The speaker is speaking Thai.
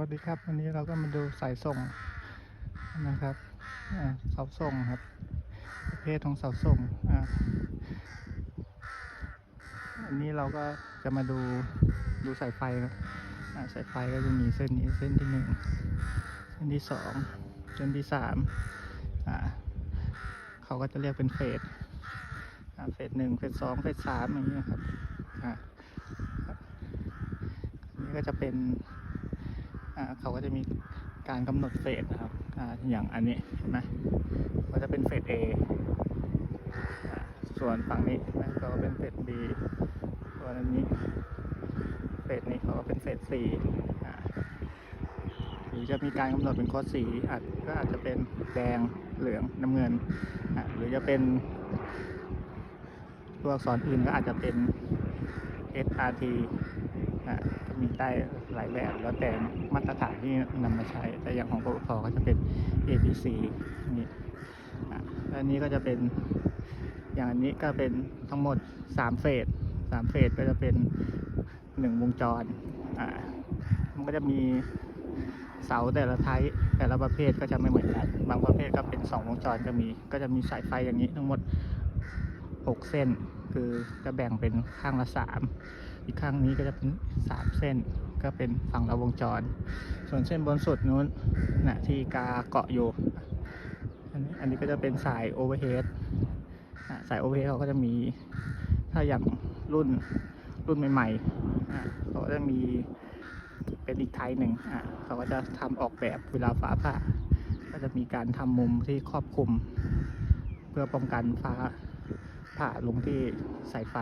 วัสดีครับ วันนี้เราก็มาดูสายส่งนะครับเสาส่งครับ ประเภทของเสาส่งอันนี้เราก็จะมาดูดูสายไฟครับสายไฟก็จะมีเส้นนี้เส้นที่หนึ่งเส้นที่สองเส้นที่สามเขาก็จะเรียกเป็นเฟสเฟสหนึ่งเฟสสองเฟสสามอย่างนี้ยครับอันนี้ก็จะเป็น เขาก็จะมีการกำหนดเฟสนะครับออย่างอันนี้เห็นไหมก็จะเป็นเฟส A ส่วนฝั่งนี้นไหมก็เป็นเฟส B ส่วนอันนี้เฟสนี้เขาก็เป็นเฟส C หรือจะมีการกำหนดเป็นโค้ดสีอาจก็อาจจะเป็นแดงเหลืองน้ำเงินหรือจะเป็นตัวอักษรอื่นก็อาจจะเป็น SRT ได้หลายแบบแล้วแต่มาตรฐานที่นำมาใช้ แต่อย่างของปตทก็จะเป็น ABC นี่อันนี้ก็จะเป็นอย่างอันนี้ก็เป็นทั้งหมด 3 เฟส3เฟสก็จะเป็น 1 วงจรอ่ามันก็จะมีเสาแต่ละไทป์แต่ละประเภทก็จะไม่เหมือนกัน บางประเภทก็เป็น 2 วงจรก็มี ก็จะมีสายไฟอย่างนี้ทั้งหมด 6 เส้น คือจะแบ่งเป็นข้างละ3อีกข้างนี้ก็จะเป็น3เส้น ก็เป็นฝั่งละวงจร ส่วนเส้นบนสุดนู้นนะที่กาเกาะอยู่อันนี้อันนี้ก็จะเป็นสายโอเวอร์เฮดสายโอเวอร์เฮดเขาก็จะมี ถ้าอย่างรุ่นรุ่นใหม่ๆเขาก็จะมีเป็นอีกไทป์หนึ่งเขาก็จะทำออกแบบเวลาฟ้าผ่าก็จะมีการทำมุมที่ครอบคลุม เพื่อป้องกันฟ้า ผ่าลงที่สายไฟ